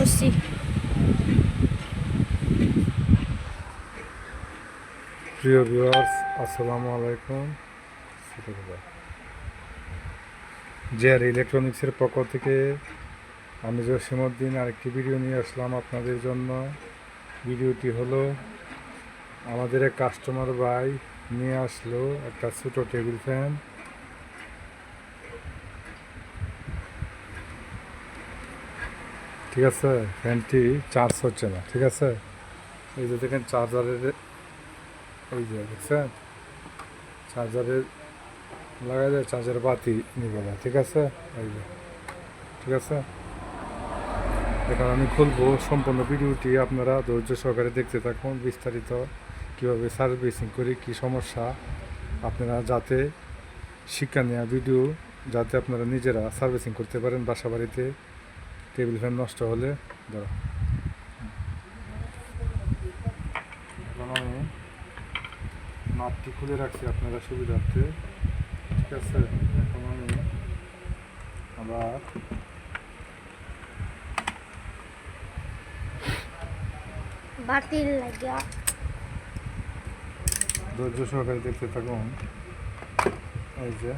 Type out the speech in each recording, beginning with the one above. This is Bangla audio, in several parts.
করছি প্রিয় ভিউয়ার্স, আসসালামু আলাইকুম। জেআর ইলেকট্রনিক্সের পক্ষ থেকে আমি জসিমউদ্দিন আরেকটি ভিডিও নিয়ে আসলাম আপনাদের জন্য। ভিডিওটি হলো, আমাদের এক কাস্টমার ভাই নিয়ে আসলো একটা ছোটো টেবিল ফ্যান। ঠিক আছে? ফ্যানটি চার্জ হচ্ছে না, ঠিক আছে? এই যে দেখেন চার্জারের এই যে দেখছেন? চার্জারের লাগা যায় চার্জার বাতি নিবে না, ঠিক আছে? এই যে, ঠিক আছে? এখন আমি খুলবো সম্পূর্ণ ভিডিওটি, আপনারা ধৈর্য সহকারে দেখতে থাকুন, বিস্তারিত কীভাবে সার্ভিসিং করি, কী সমস্যা, আপনারা যাতে শিক্ষা নেওয়া ভিডিও যাতে আপনারা নিজেরা সার্ভিসিং করতে পারেন বাসা বাড়িতে। টেবিল ফ্যান নষ্ট হলে ধরো। এখন আমি মাপটি খুলে রাখছি আপনারা সুবিধার্থে। ঠিক আছে? এখন আমি আবার বাতিল লাগিয়া। ধৈর্য সহকারে দেখতে থাকুন। এই যে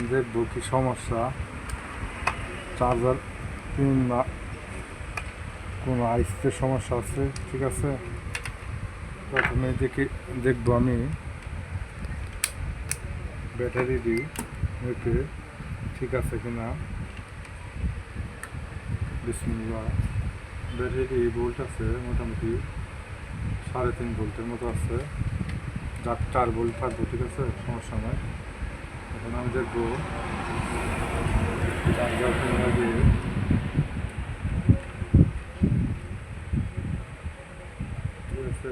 এখন দেখব কি সমস্যা। চার্জার পিন না কোনো আইসিতে সমস্যা আছে, ঠিক আছে? প্রথমে দেখি দেখব আমি। ব্যাটারি দিই এতে ঠিক আছে কিনা? বিসমিল্লাহ। ব্যাটারি ভোল্ট আছে, মোটামুটি সাড়ে তিন ভোল্টের মতো আছে। যার চার ভোল্ট থাকব, ঠিক আছে? সমস্যা নয় লাগিয়ে ঠিক আছে।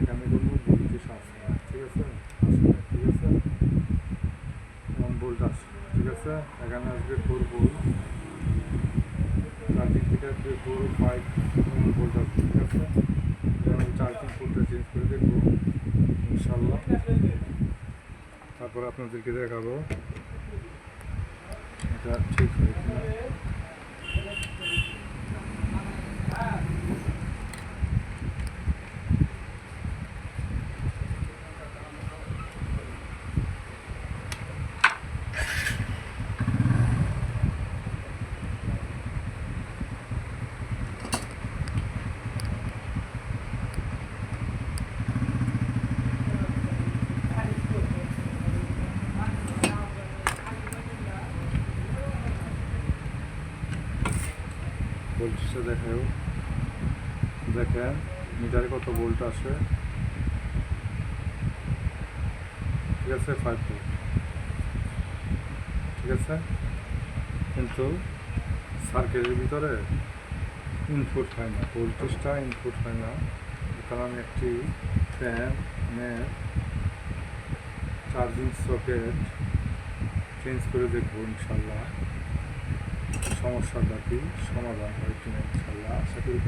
এখানে কোনো ঠিক আছে? ঠিক আছে? ঠিক আছে? এখানে আসবে ফোর ভোল্ট চার্জিং থেকে আসবে ফাইভ ভোল্ট আসবে ঠিক আছে? আমি চার্জিং ফুলটা চেঞ্জ করে দেখব ইনশাল্লাহ। তারপর আপনাদেরকে দেখাবো। এটা ঠিক হয় ভোল্টেজটা দেখাও দেখেন, মিটারে কত ভোল্ট আসে? ঠিক আছে ফাইভ ঠিক আছে? কিন্তু সার্কিটের ভিতরে ইনপুট হয় না ভোল্টেজটা ইনপুট হয় না। কারণ একটি fan net charging socket change করে দেখব, ইনশাল্লাহ। সমস্যাটা কি? সমাধান হয় কিনা? ইনশাল্লাহ আশা করি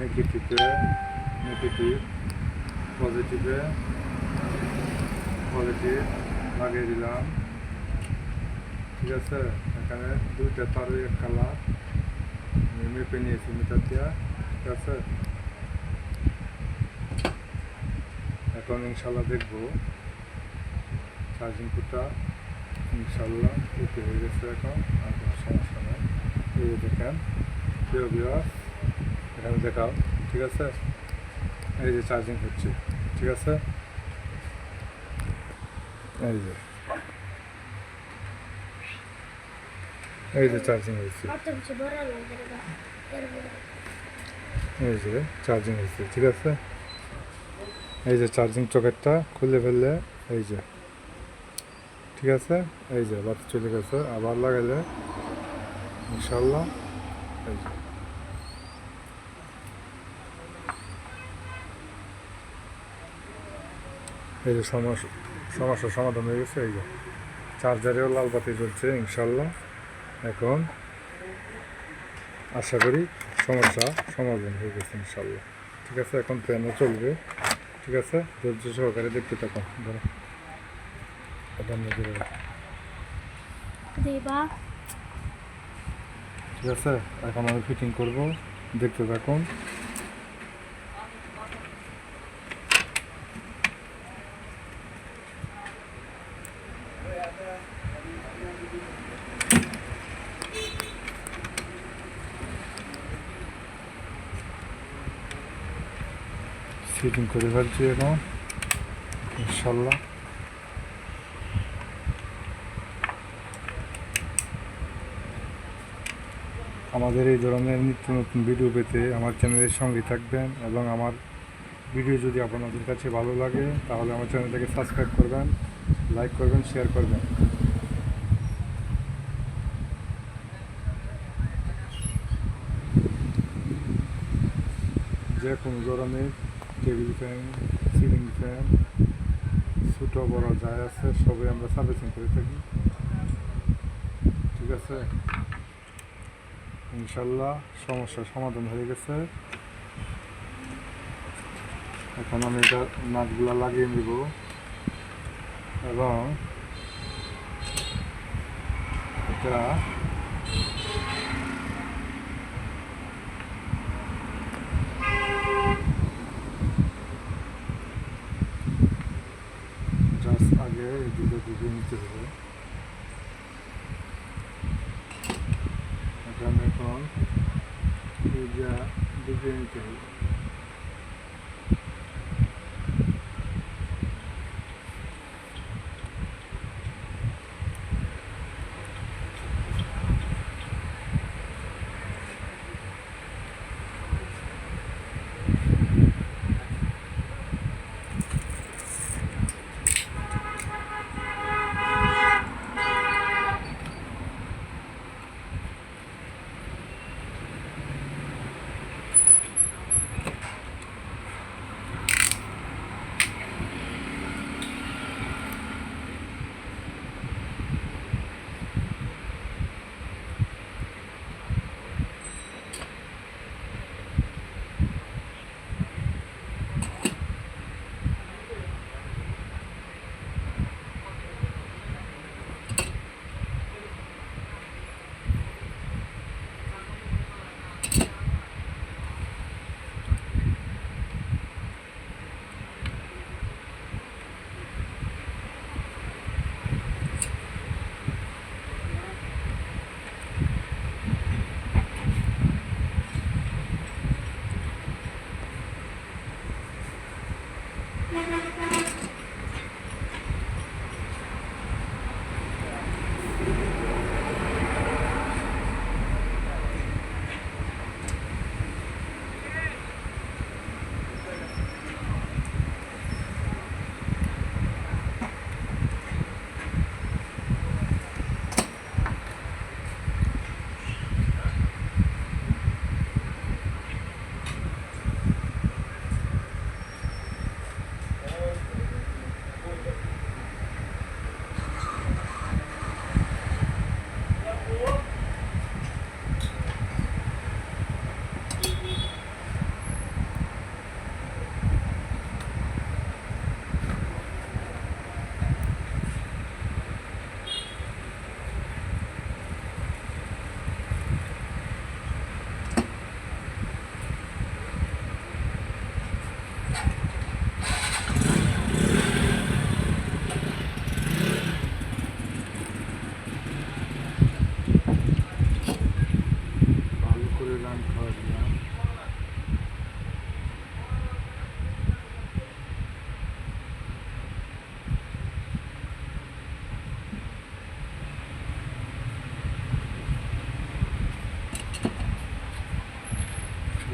নেগেটিভে নেগেটিভ পজিটিভে পজিটিভ লাগিয়ে দিলাম। ঠিক আছে? এখানে দুইটা তারই এক কালার। মেপে নিয়েছি মিটার দিয়া ঠিক আছে? এখন ইনশাল্লাহ দেখব। চার্জিং পুটটা ইনশাল্লাহ ওকে হয়ে গেছে এখন। আর কোনো সমস্যা নেই। এই দেখেন। প্রিয় এখানে দেখাও ঠিক আছে? এই যে চার্জিং হচ্ছে। ঠিক আছে? এই যে। এই যে চার্জিং হয়েছে কত কিছু বড় লাগে রে বাবা। এরপরে এই যে চার্জিং হয়েছে ঠিক আছে? এই যে চার্জিং চকেটটা খুলে ফেললে এই যে। ঠিক আছে? এই যে, বাতি চলে গেছে। আবার লাগাইলে ইনশাল্লাহ এই যে। এই যে সমস্যা সমস্যার সমাধান হয়ে গেছে এই যে চার্জারেও লাল বাতি জ্বলছে ইনশাল্লাহ এখন আশা করি সমস্যা সমাধান হয়ে গেছে ইনশাল্লাহ ঠিক আছে এখন ফ্যানও চলবে। ঠিক আছে ধৈর্য সহকারে দেখতে থাকুন। ধরো। ঠিক আছে এখন আমি ফিটিং করব। দেখতে থাকুন। ফিটিং করে ফেলছি এখন, ইনশাল্লাহ। আমাদের এই ধরনের নিত্য নতুন ভিডিও পেতে আমার চ্যানেলের সঙ্গে থাকবেন এবং আমার ভিডিও যদি আপনাদের কাছে ভালো লাগে, তাহলে আমার চ্যানেলটাকে সাবস্ক্রাইব করবেন লাইক করবেন শেয়ার করবেন। যে কোনো ধরনের টেবিল ফ্যান সিলিং ফ্যান ছোটো বড় যা আছে সবই আমরা সার্ভিসিং করে থাকি। ঠিক আছে? ইনশাল্লাহ সমস্যার সমাধান হয়ে গেছে। এখন আমি এটা নাটগুলা লাগিয়ে নিব। এবং এটা জাস্ট আগে এই দুটো নিতে হবে এখানে এখন পূজা ঢুকিয়ে নিতে হবে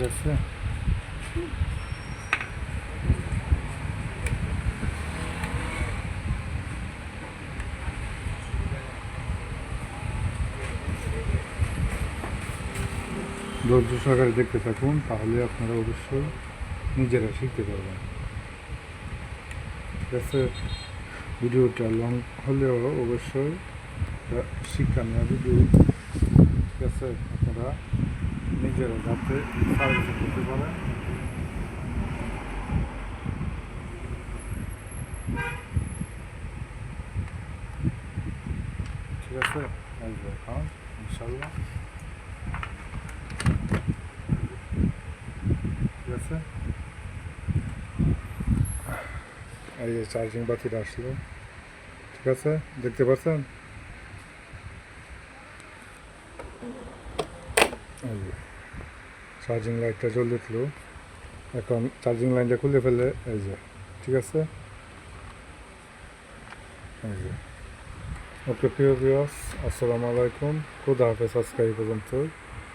আছে ধৈর্য সহকারে দেখতে থাকুন, তাহলে আপনারা অবশ্যই নিজেরা শিখতে পারবেন। ভিডিওটা লং হলেও অবশ্যই শিক্ষা নেওয়া ভিডিও ঠিক আছে আপনারা নিজেরা যাতে সার্ভিস করতে পারেন ঠিক আছে এই যে এখন ইনশাল্লাহ ঠিক আছে এই যে চার্জিং বাতিটা আসলো ঠিক আছে দেখতে পাচ্ছেন এই যে চার্জিং লাইটটা জ্বলে উঠল। এখন চার্জিং লাইনটা খুলে ফেলে এই যে, ঠিক আছে? এই যে। ওকে, প্রিয় বিয়স আসসালামু আলাইকুম। খুদা হাফেজ, আজকে এই পর্যন্ত